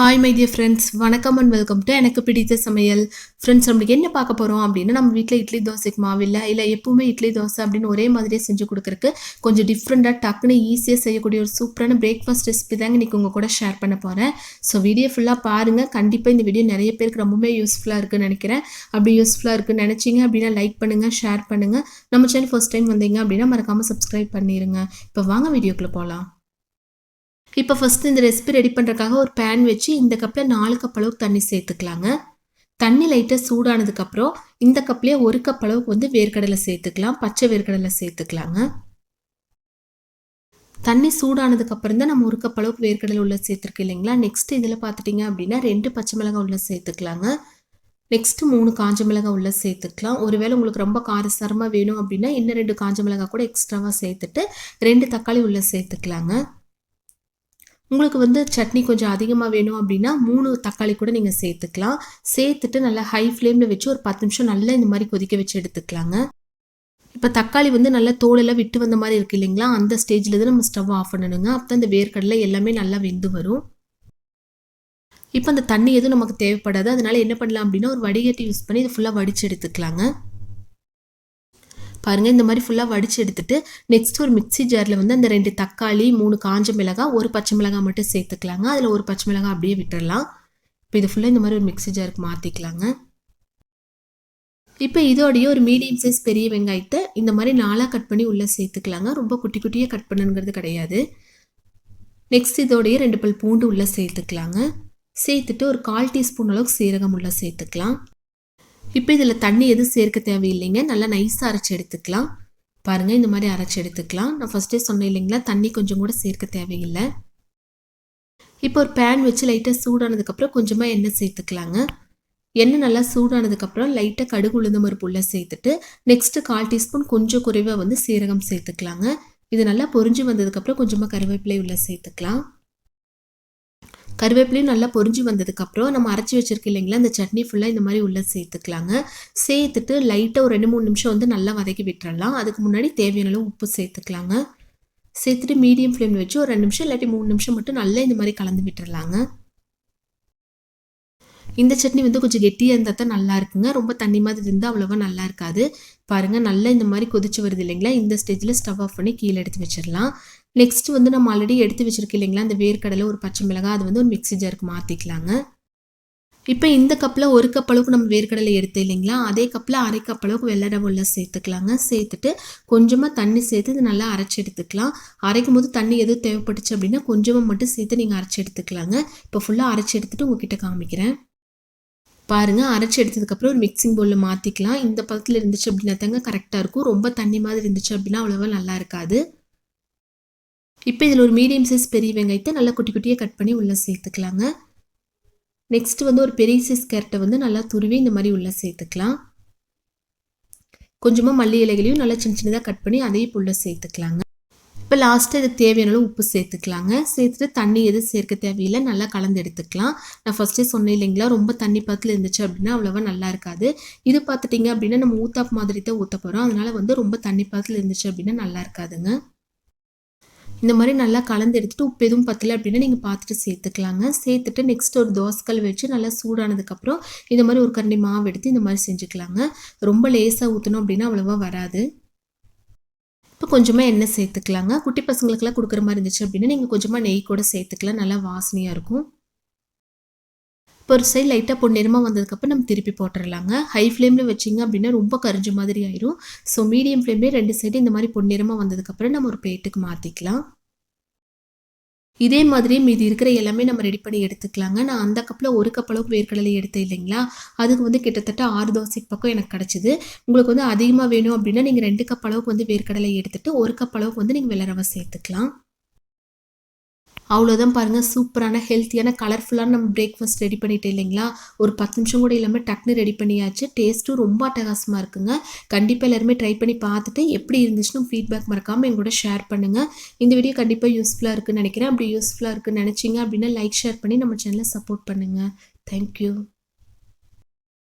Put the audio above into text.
Hi my dear friends வணக்கம் and welcome to எனக்கு பிடித்த சமையல். ஃப்ரெண்ட்ஸ் நம்மளுக்கு என்ன பார்க்க போகிறோம் அப்படின்னா நம்ம வீட்டில் இட்லி தோசைக்கு மாவு இல்லை இல்லை எப்பவுமே இட்லி தோசை அப்படின்னு ஒரே மாதிரியே செஞ்சு கொடுக்குறக்கு கொஞ்சம் டிஃப்ரெண்ட்டாக டக்குன்னு ஈஸியாக செய்யக்கூடிய ஒரு சூப்பரான பிரேக்ஃபாஸ்ட் ரெசிபி தாங்க இன்றைக்கி உங்கள் கூட ஷேர் பண்ண போகிறேன் ஸோ வீடியோ ஃபுல்லாக பாருங்கள் கண்டிப்பாக இந்த வீடியோ நிறைய பேருக்கு ரொம்பவே யூஸ்ஃபுல்லாக இருக்குன்னு நினைக்கிறேன். அப்படி யூஸ்ஃபுல்லாக இருக்குன்னு நினச்சிங்க அப்படின்னா லைக் பண்ணுங்கள் ஷேர் பண்ணுங்கள் நம்ம சேனல் ஃபர்ஸ்ட் டைம் வந்தீங்க அப்படின்னா மறக்காமல் சப்ஸ்கிரைப் பண்ணிடுங்க இப்போ வாங்க வீடியோக்குள்ளே போகலாம் இப்போ ஃபஸ்ட்டு இந்த ரெசிபி ரெடி பண்ணுறதுக்காக ஒரு பேன் வச்சு இந்த கப்பில் நாலு கப் அளவுக்கு தண்ணி சேர்த்துக்கலாங்க. தண்ணி லைட்டாக சூடானதுக்கப்புறம் இந்த கப்லேயே ஒரு கப் அளவுக்கு வந்து வேர்க்கடலை சேர்த்துக்கலாம். பச்சை வேர்க்கடலை சேர்த்துக்கலாங்க. தண்ணி சூடானதுக்கப்புறம் தான் நம்ம ஒரு கப் அளவுக்கு வேர்க்கடலை உள்ள சேர்த்துருக்கு இல்லைங்களா? நெக்ஸ்ட் இதில் பார்த்துட்டிங்க அப்படின்னா ரெண்டு பச்சை மிளகாய் உள்ள சேர்த்துக்கலாங்க. நெக்ஸ்ட்டு மூணு காஞ்ச மிளகாய் உள்ள சேர்த்துக்கலாம். ஒருவேளை உங்களுக்கு ரொம்ப காரசாரமாக வேணும் அப்படின்னா இன்னும் ரெண்டு காஞ்ச மிளகாய் கூட எக்ஸ்ட்ராவாக சேர்த்துட்டு ரெண்டு தக்காளி உள்ள சேர்த்துக்கலாங்க. உங்களுக்கு வந்து சட்னி கொஞ்சம் அதிகமாக வேணும் அப்படின்னா மூணு தக்காளி கூட நீங்கள் சேர்த்துக்கலாம். சேர்த்துட்டு நல்லா ஹை ஃப்ளேமில் வச்சு ஒரு பத்து நிமிஷம் நல்லா இந்த மாதிரி கொதிக்க வச்சு எடுத்துக்கலாங்க. இப்போ தக்காளி வந்து நல்லா தோலெல்லாம் விட்டு வந்த மாதிரி இருக்குது இல்லைங்களா? அந்த ஸ்டேஜில் தான் நம்ம ஸ்டவ் ஆஃப் பண்ணணுங்க. அப்போ இந்த வேர்க்கடலை எல்லாமே நல்லா வெந்து வரும். இப்போ அந்த தண்ணி எதுவும் நமக்கு தேவைப்படாது. அதனால என்ன பண்ணலாம் அப்படின்னா ஒரு வடிகட்டி யூஸ் பண்ணி இது ஃபுல்லாக வடித்து எடுத்துக்கலாங்க. பாருங்கள் இந்த மாதிரி ஃபுல்லாக வடித்து எடுத்துகிட்டு நெக்ஸ்ட் ஒரு மிக்சி ஜாரில் வந்து அந்த ரெண்டு தக்காளி மூணு காஞ்ச மிளகாய் ஒரு பச்சை மிளகாய் மட்டும் சேர்த்துக்கலாங்க. அதில் ஒரு பச்சை மிளகாய் அப்படியே விட்டுடலாம் இப்போ இது ஃபுல்லாக இந்த மாதிரி ஒரு மிக்சி ஜாருக்கு மாற்றிக்கலாங்க இப்போ இதோடைய ஒரு மீடியம் சைஸ் பெரிய வெங்காயத்தை இந்த மாதிரி நாளாக கட் பண்ணி உள்ளே சேர்த்துக்கலாங்க. ரொம்ப குட்டி குட்டியாக கட் பண்ணுங்கிறது கிடையாது. நெக்ஸ்ட் இதோடைய ரெண்டு பல் பூண்டு உள்ளே சேர்த்துக்கலாங்க. சேர்த்துட்டு ஒரு கால் டீஸ்பூன் அளவுக்கு சீரகம் உள்ளே சேர்த்துக்கலாம். இப்போ இதில் தண்ணி எதுவும் சேர்க்க தேவையில்லைங்க. நல்லா நைஸாக அரைச்சி எடுத்துக்கலாம். பாருங்கள் இந்த மாதிரி அரைச்சி எடுத்துக்கலாம். நான் ஃபஸ்ட்டே சொன்னேன் இல்லைங்களா தண்ணி கொஞ்சம் கூட சேர்க்க தேவையில்லை. இப்போ ஒரு பேன் வச்சு லைட்டாக சூடானதுக்கப்புறம் கொஞ்சமாக எண்ணெய் சேர்த்துக்கலாங்க. எண்ணெய் நல்லா சூடானதுக்கப்புறம் லைட்டாக கடுகு உளுந்த மறுப்பு உள்ள சேர்த்துட்டு நெக்ஸ்ட்டு கால் டீஸ்பூன் கொஞ்சம் குறைவாக வந்து சீரகம் சேர்த்துக்கலாங்க. இது நல்லா பொறிஞ்சு வந்ததுக்கப்புறம் கொஞ்சமாக கருவேப்பிலை உள்ள சேர்த்துக்கலாம். கருவேப்பிலையும் நல்லா பொறிஞ்சு வந்ததுக்கப்புறம் நம்ம அரைச்சி வச்சிருக்க இல்லைங்களா அந்த சட்னி ஃபுல்லாக இந்த மாதிரி உள்ளே சேர்த்துக்கலாங்க. சேர்த்துட்டு லைட்டாக ஒரு ரெண்டு மூணு நிமிஷம் வந்து நல்லா வதக்கி விட்டுறலாம். அதுக்கு முன்னாடி தேவையான அளவு உப்பு சேர்த்துக்கலாங்க. சேர்த்துட்டு மீடியம் ஃப்ளேமில் வச்சு ஒரு ரெண்டு நிமிஷம் இல்லாட்டி மூணு நிமிஷம் மட்டும் நல்லா இந்த மாதிரி கலந்து விட்டுறலாங்க. இந்த சட்னி வந்து கொஞ்சம் கெட்டியாக இருந்தால் தான் நல்லா இருக்குங்க. ரொம்ப தண்ணி மாதிரி இருந்தால் அவ்வளோவா நல்லா இருக்காது. பாருங்கள் நல்லா இந்த மாதிரி கொதிச்சு வருது இல்லைங்களா? இந்த ஸ்டேஜில் ஸ்டவ் ஆஃப் பண்ணி கீழே எடுத்து வச்சிடலாம். நெக்ஸ்ட் வந்து நம்ம ஆல்ரெடி எடுத்து வச்சுருக்கோம் இல்லைங்களா அந்த வேர்க்கடலை ஒரு பச்சை மிளகாய் அது வந்து ஒரு மிக்சி ஜாருக்கு மாற்றிக்கலாங்க இப்போ இந்த கப்பில் ஒரு கப் அளவுக்கு நம்ம வேர்க்கடலை எடுத்து இல்லைங்களா அதே கப்பில் அரை கப் அளவுக்கு வெள்ளை உள்ள சேர்த்துக்கலாங்க. சேர்த்துட்டு கொஞ்சமாக தண்ணி சேர்த்து இது நல்லா அரைச்சி எடுத்துக்கலாம். அரைக்கும் போது தண்ணி எதுவும் தேவைப்பட்டுச்சு அப்படின்னா கொஞ்சமாக மட்டும் சேர்த்து நீங்கள் அரைச்சி எடுத்துக்கலாங்க. இப்போ ஃபுல்லாக அரைச்சி எடுத்துகிட்டு உங்ககிட்ட காமிக்கிறேன். பாருங்கள் அரைச்சி எடுத்ததுக்கப்புறம் ஒரு மிக்சிங் பவுலில் மாற்றிக்கலாம் இந்த பக்கத்தில் இருந்துச்சு அப்படின்னா தாங்க கரெக்டாக இருக்கும். ரொம்ப தண்ணி மாதிரி இருந்துச்சு அப்படின்னா அவ்வளோவா நல்லா இருக்காது. இப்போ இதில் ஒரு மீடியம் சைஸ் பெரிய வெங்காயத்தை நல்லா குட்டி குட்டியாக கட் பண்ணி உள்ளே சேர்த்துக்கலாங்க. நெக்ஸ்ட் வந்து ஒரு பெரிய சைஸ் கேரட்டை வந்து நல்லா துருவி இந்த மாதிரி உள்ளே சேர்த்துக்கலாம். கொஞ்சமாக மல்லி இலைகளையும் நல்லா சின்ன சின்னதாக கட் பண்ணி அதையும் உள்ளே சேர்த்துக்கலாங்க. இப்போ லாஸ்ட்டாக இதுக்கு தேவையான அளவு உப்பு சேர்த்துக்கலாங்க. சேர்த்துட்டு தண்ணி எதுவும் சேர்க்க தேவையில்லை. நல்லா கலந்து எடுத்துக்கலாம். நான் ஃபஸ்ட்டே சொன்னேன் இல்லைங்களா? ரொம்ப தண்ணி பக்கத்தில் இருந்துச்சு அப்படின்னா அவ்வளோவா நல்லா இருக்காது. இது பார்த்துட்டிங்க அப்படின்னா நம்ம ஊத்தாப் மாதிரி தான் ஊற்ற போகிறோம் அதனால் வந்து ரொம்ப தண்ணி பக்கத்தில் இருந்துச்சு அப்படின்னா நல்லா இருக்காதுங்க. இந்த மாதிரி நல்லா கலந்து எடுத்துகிட்டு உப்பு எதுவும் பத்தலை அப்படின்னா நீங்கள் பார்த்துட்டு சேர்த்துக்கலாங்க. சேர்த்துட்டு நெக்ஸ்ட் ஒரு தோசைக்கல் வச்சு நல்லா சூடானதுக்கப்புறம் இந்த மாதிரி ஒரு கரண்டி மாவு எடுத்து இந்த மாதிரி செஞ்சுக்கலாங்க. ரொம்ப லேசாக ஊற்றணும் அப்படின்னா அவ்வளோவா வராது. இப்போ கொஞ்சமாக எண்ணெய் சேர்த்துக்கலாங்க. குட்டி பசங்களுக்கெல்லாம் கொடுக்குற மாதிரி இருந்துச்சு அப்படின்னா நீங்கள் கொஞ்சமாக நெய் கூட சேர்த்துக்கலாம். நல்லா வாசனையாக இருக்கும். ஒரு சைடு லைட்டாக பொன்னிறமாக வந்ததுக்கப்புறம் நம்ம திருப்பி போட்டுடலாங்க ஹை ஃப்ளேமில் வச்சிங்க அப்படின்னா ரொம்ப கரிஞ்ச மாதிரி ஆயிரும். ஸோ மீடியம் ஃப்ளேம்லேயே ரெண்டு சைடு இந்த மாதிரி பொன்னிறமாக வந்ததுக்கப்புறம் நம்ம ஒரு பிளேட்டுக்கு மாற்றிக்கலாம் இதே மாதிரி மீதி இருக்கிற எல்லாமே நம்ம ரெடி பண்ணி எடுத்துக்கலாங்க. நான் அந்த கப்பில் ஒரு கப் அளவுக்கு வேர்க்கடலை எடுத்தேன் இல்லைங்களா? அதுக்கு வந்து கிட்டத்தட்ட ஆறு தோசைக்கு பக்கம் எனக்கு கிடச்சிது. உங்களுக்கு வந்து அதிகமாக வேணும் அப்படின்னா நீங்கள் ரெண்டு கப் அளவுக்கு வந்து வேர்க்கடலை எடுத்துகிட்டு ஒரு கப் அளவுக்கு வந்து நீங்கள் வெள்ளரவை சேர்த்துக்கலாம். அவ்வளோதான் பாருங்கள் சூப்பரான ஹெல்த்தியான கலர்ஃபுல்லான நம்ம பிரேக்ஃபாஸ்ட் ரெடி பண்ணிட்டு இல்லைங்களா? ஒரு பத்து நிமிஷம் கூட இல்லாமல் டக்குன்னு ரெடி பண்ணியாச்சு. டேஸ்ட்டும் ரொம்ப அட்டகாசமாக இருக்குங்க. கண்டிப்பாக எல்லாருமே ட்ரை பண்ணி பார்த்துட்டு எப்படி இருந்துச்சுன்னு ஃபீட்பேக் மறக்காமல் எங்களோட ஷேர் பண்ணுங்கள் இந்த வீடியோ கண்டிப்பாக யூஸ்ஃபுல்லாக இருக்குன்னு நினைக்கிறேன். அப்படி யூஸ்ஃபுல்லாக இருக்குன்னு நினச்சிங்க அப்படின்னா லைக் ஷேர் பண்ணி நம்ம சேனலை சப்போர்ட் பண்ணுங்கள் தேங்க்யூ